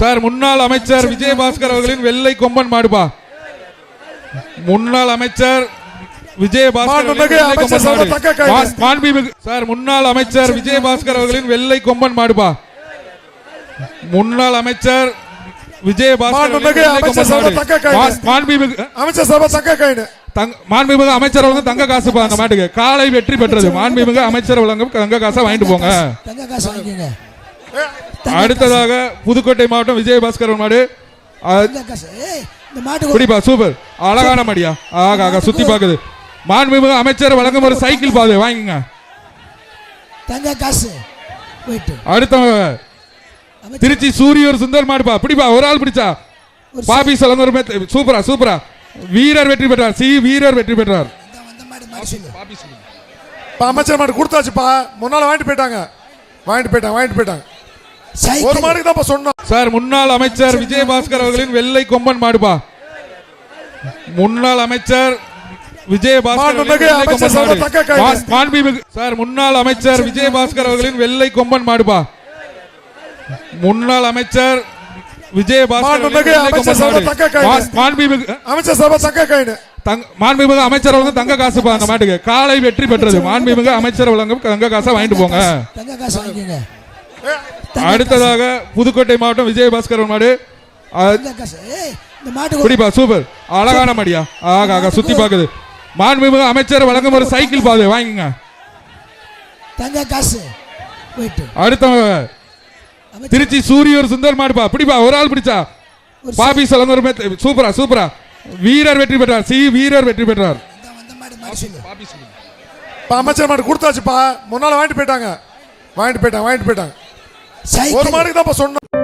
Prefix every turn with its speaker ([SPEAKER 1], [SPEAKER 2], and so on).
[SPEAKER 1] Sir முன்னாள் அமைச்சர் விஜயபாஸ்கர் அவர்களின் வெள்ளை கொம்பன் மாடுபா. முன்னாள் அமைச்சர் விஜயபாஸ்கர் சார் முன்னாள் அமைச்சர் விஜயபாஸ்கர் அவர்களின் வெள்ளை கொம்பன் மாடுபா. முன்னாள் அமைச்சர் விஜயபாஸ்கர்
[SPEAKER 2] மாண்புமிகு அமைச்சர்
[SPEAKER 1] வழங்கும் தங்க காசு பா அந்த மாட்டுக்கு. காலை வெற்றி பெற்றது. மாண்புமிகு அமைச்சர் வழங்கும் தங்க காசை வாங்கிட்டு போங்க.
[SPEAKER 3] தங்க காசு வாங்கிக்கோங்க.
[SPEAKER 1] அடுத்ததாக புதுக்கோட்டை மாவட்டம் விஜயபாஸ்கர் மாடு. குடிப்பா சூப்பர். அழகான மடியா? ஆகா ஆகா சுத்தி பாக்குது. மாண்புமிகு அமைச்சர் வழங்கும் ஒரு சைக்கிள் பாது வாங்கிங்க
[SPEAKER 3] தங்க காசு.
[SPEAKER 1] அடுத்த திருச்சி சூரியூர் சுந்தர் மாடுப்பா. பிடிப்பா ஒரு ஆள் பிடிச்சா. பாபி சலங்கர் சூப்பரா சூப்பரா. வீரர் வெற்றி பெற்றார். சி வீரர் வெற்றி பெற்றார்.
[SPEAKER 2] அமைச்சர் மாடு கொடுத்தாச்சுப்பா. முன்னால வாங்கிட்டு போயிட்டாங்க. வாங்கிட்டு போயிட்டாங்க வாங்கிட்டு போயிட்டாங்க. ஒரு மாடுக்கு தான் சொன்னோம்.
[SPEAKER 1] சார் முன்னாள் அமைச்சர் விஜயபாஸ்கர் அவர்களின் வெள்ளை கொம்பன் மாடுபா முன்னாள் அமைச்சர் விஜயபாஸ்கர் சார் முன்னாள் அமைச்சர் விஜயபாஸ்கர் அவர்களின் வெள்ளை கொம்பன் மாடுபா முன்னாள் அமைச்சர் விஜயபாஸ்கர்
[SPEAKER 2] மாண்புமிகு அமைச்சர்
[SPEAKER 1] வழங்கும் தங்க காசு பா அந்த மாட்டுக்கு. காலை வெற்றி பெற்றது. மாண்புமிகு அமைச்சர் வழங்கும் தங்க காசை வாங்கிட்டு போங்க.
[SPEAKER 3] தங்க காசு வாங்கிக்கோங்க.
[SPEAKER 1] அடுத்ததாக புதுக்கோட்டை மாவட்டம் விஜயபாஸ்கர் மாடு. குடிப்பா சூப்பர். அழகான மடியா? ஆகா ஆகா சுத்தி பாக்குது. மாண்புமிகு அமைச்சர் வழங்கும் ஒரு சைக்கிள் பாது வாங்கிங்க
[SPEAKER 3] தங்க காசு.
[SPEAKER 1] அடுத்த திருச்சி சூரியூர் சுந்தர் மாடுப்பா. பிடிப்பா ஒரு ஆள் பிடிச்சா. பாபி சலங்கர் சூப்பரா சூப்பரா. வீரர் வெற்றி பெற்றார். சி வீரர் வெற்றி பெற்றார்.
[SPEAKER 2] அமைச்சர் மாடு கொடுத்தாச்சுப்பா. முன்னால வாங்கிட்டு போயிட்டாங்க. வாங்கிட்டு போயிட்டாங்க வாங்கிட்டு போயிட்டாங்க. ஒரு
[SPEAKER 3] சைக்கிள்
[SPEAKER 2] மாடுக்கு தான் சொன்னோம்